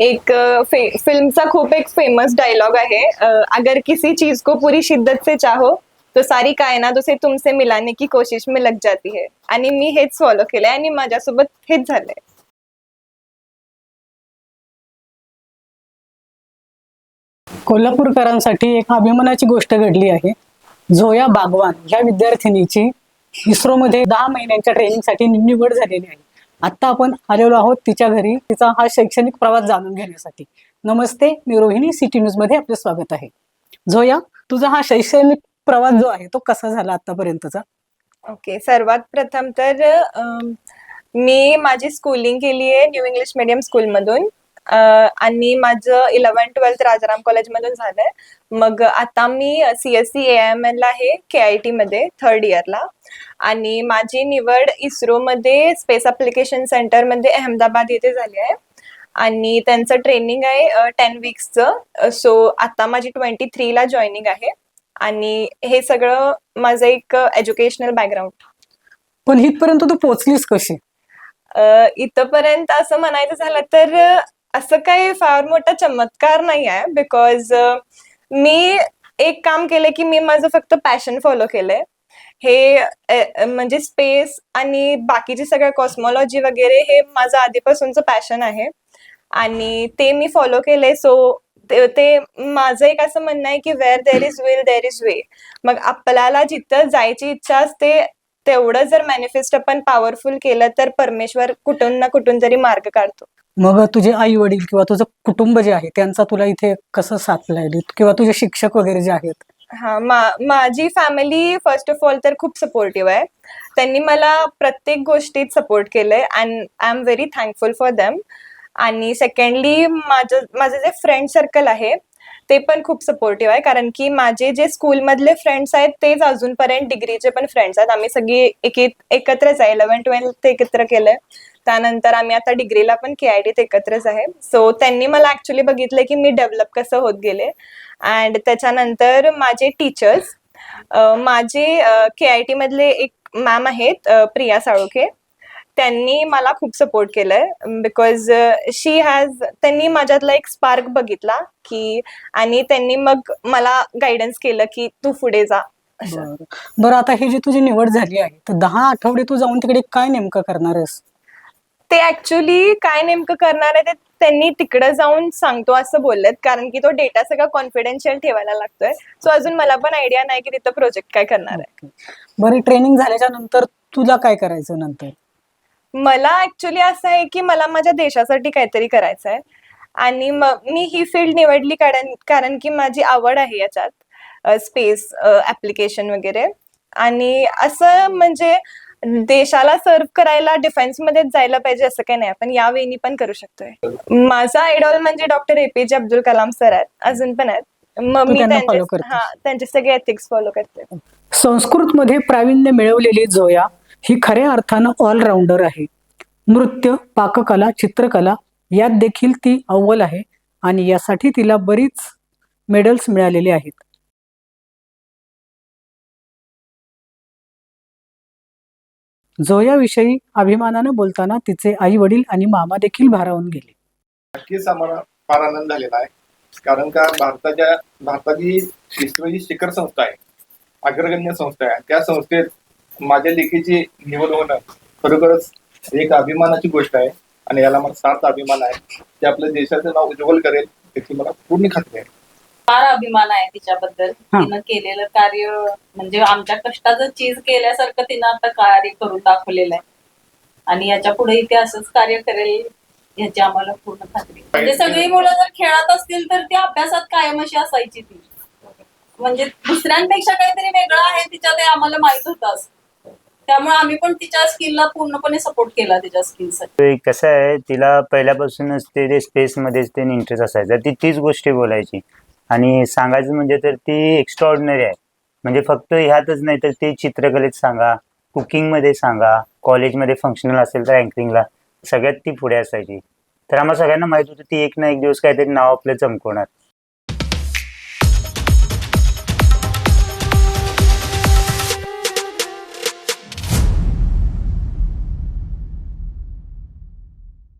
एक फिल्मचा खूप एक फेमस डायलॉग आहे. अगर किसी चीज को पूरी शिद्दत से चाहो तो सारी कायनात उसे तुमसे मिलाने की कोशिश में लग जाती है. आणि मी हेच फॉलो केलंय आणि माझ्यासोबत हेच झालंय. कोल्हापूरकरांसाठी एक अभिमानाची गोष्ट घडली आहे. झोया बागवान या विद्यार्थिनीची इस्रोमध्ये दहा महिन्यांच्या ट्रेनिंगसाठी निवड झालेली आहे. आता आपण आलेलो आहोत तिच्या घरी. तिचा हा शैक्षणिक प्रवास जाणून घेण्यासाठी. नमस्ते मी रोहिणी सिटी न्यूजमध्ये आपले स्वागत आहे. झोया तुझा हा शैक्षणिक प्रवास जो आहे तो कसा झाला आतापर्यंतचा? ओके सर्वात प्रथम तर मी माझी स्कूलिंग केली आहे न्यू इंग्लिश मीडियम स्कूलमधून. आणि माझं इलेव्हन ट्वेल्थ राजाराम कॉलेजमधून झालंय. मग आता मी C S C A M L आहे के आय टी मध्ये थर्ड इयरला आणि माझी निवड इस्रोमध्ये स्पेस अप्लिकेशन सेंटरमध्ये अहमदाबाद येथे झाली आहे. आणि त्यांचं ट्रेनिंग आहे टेन वीक्सचं सो आता माझी ट्वेंटी थ्रीला जॉईनिंग आहे. आणि हे सगळं माझं एक एज्युकेशनल बॅकग्राऊंड पण इथपर्यंत तू पोहोचलीस कशी? इथपर्यंत असं म्हणायचं झालं तर असं काही फार मोठा चमत्कार नाही आहे बिकॉज मी एक काम केलंय की मी माझं फक्त पॅशन फॉलो केलंय. हे म्हणजे स्पेस आणि बाकीची सगळं कॉस्मॉलॉजी वगैरे हे माझं आधीपासूनचं पॅशन आहे. आणि ते मी फॉलो केलंय सो ते ते माझं एक असं म्हणणं आहे की where there is will there is way मग आपल्याला जिथं जायची इच्छा असते तेवढं जर मॅनिफेस्ट आपण पॉवरफुल केलं तर परमेश्वर कुठून ना कुठून तरी मार्ग काढतो. मग तुझे आई वडील किंवा तुझं कुटुंब जे आहे त्यांचा तुला इथे कसं साथ लागली किंवा तुझे शिक्षक वगैरे जे आहेत? हा मा माझी फॅमिली फर्स्ट ऑफ ऑल तर खूप सपोर्टिव्ह आहे. त्यांनी मला प्रत्येक गोष्टीत सपोर्ट केलंय and I am very thankful for them आणि सेकंडली माझं माझं जे फ्रेंड सर्कल आहे ते पण खूप सपोर्टिव्ह आहे. कारण की माझे जे स्कूलमधले फ्रेंड्स आहेत तेच अजूनपर्यंत डिग्रीचे पण फ्रेंड्स आहेत. आम्ही सगळी एक एकत्रच आहे. इलेव्हन ट्वेल्थ एकत्र केलंय. त्यानंतर आम्ही आता डिग्रीला पण के आय टीत एकत्रच आहे. सो त्यांनी मला ऍक्च्युली बघितलं की मी डेव्हलप कसं होत गेले. अँड त्याच्यानंतर माझे टीचर्स माझे के आय टी मधले एक मॅम आहेत प्रिया साळोखे. त्यांनी मला खूप सपोर्ट केलंय बिकॉज शी हॅज त्यांनी माझ्यातला एक स्पार्क बघितला की आणि त्यांनी मग मला गायडन्स केलं की तू पुढे जा. असं. बरं. बरं आता ही जी तुझी निवड झाली आहे तर दहा आठवडे तू जाऊन तिकडे काय नेमकं करणार आहेस? ते ऍक्च्युली काय नेमकं करणार आहे ते त्यांनी तिकडे जाऊन सांगतो असं बोललेत कारण की तो डेटा सगळा कॉन्फिडेन्शियल ठेवायला लागतोय. सो अजून मला पण आयडिया नाही की तिथं प्रोजेक्ट काय करणार आहे. बरं ट्रेनिंग झाल्याच्यानंतर तुला काय करायचं नंतर? मला ऍक्च्युली असं आहे की मला माझ्या देशासाठी काहीतरी करायचं आहे. आणि मग मी ही फील्ड निवडली कारण कारण की माझी आवड आहे याच्यात स्पेस ऍप्लिकेशन वगैरे. आणि असं म्हणजे देशाला सर्व करायला डिफेन्स मध्येच जायला पाहिजे असं काही नाही. आपण या वेळी पण करू शकतोय. माझा आयडॉल म्हणजे doctor APJ Abdul Kalam sir आहेत. अजून पण आहेत. मग मी त्यांचे? हा सगळे एथिक्स फॉलो करते. संस्कृतमध्ये प्रावीण्य मिळवलेली जोया ही खऱ्या अर्थानं ऑलराऊंडर आहे. नृत्य पाककला चित्रकला यात देखील ती अव्वल आहे आणि यासाठी तिला बरीच मेडल्स मिळालेले आहेत. जोयाविषयी अभिमानानं बोलताना तिचे आई वडील आणि मामा देखील भारावून गेले. नक्कीच आम्हाला फार आनंद झालेला आहे. कारण का भारताच्या भारताची इस्रो ही शिखर संस्था आहे. अग्रगण्य संस्था आहे. त्या संस्थेत माझ्या लेखीची निवड होणं खरोखरच एक अभिमानाची गोष्ट आहे आणि याला मला सार्थ अभिमान आहे. ते आपल्या देशाचं नाव उज्ज्वल करेल याची मला पूर्ण खात्री आहे. फार अभिमान आहे तिच्याबद्दल. हा. तिनं केलेलं कार्य म्हणजे आमच्या कष्टाचं चीज केल्यासारखं तिनं आता कार्य करून दाखवलेलं आहे. आणि याच्यापुढे ती असंच कार्य करेल याची आम्हाला पूर्ण खात्री आहे. म्हणजे सगळी मुलं जर खेळत असतील तर ती अभ्यासात कायम अशी असायची ती. म्हणजे दुसऱ्यांपेक्षा काहीतरी वेगळं आहे तिच्यात आम्हाला माहीत होतं त्यामुळे आम्ही पण तिच्या स्किलला पूर्णपणे सपोर्ट केला तिच्या स्किलसाठी ते कसं आहे तिला पहिल्यापासूनच ते जे स्पेसमध्येच ते इंटरेस्ट असायचा. ती तीच गोष्टी बोलायची. आणि सांगायचं म्हणजे तर ती एक्स्ट्रॉर्डिनरी आहे. म्हणजे फक्त ह्यातच नाही तर ती चित्रकलेत सांगा कुकिंगमध्ये सांगा कॉलेजमध्ये फंक्शनल असेल तर अँकरिंगला सगळ्यात ती पुढे असायची. तर आम्हाला सगळ्यांना माहीत होतं ती एक ना एक दिवस काहीतरी नाव आपलं चमकवणार.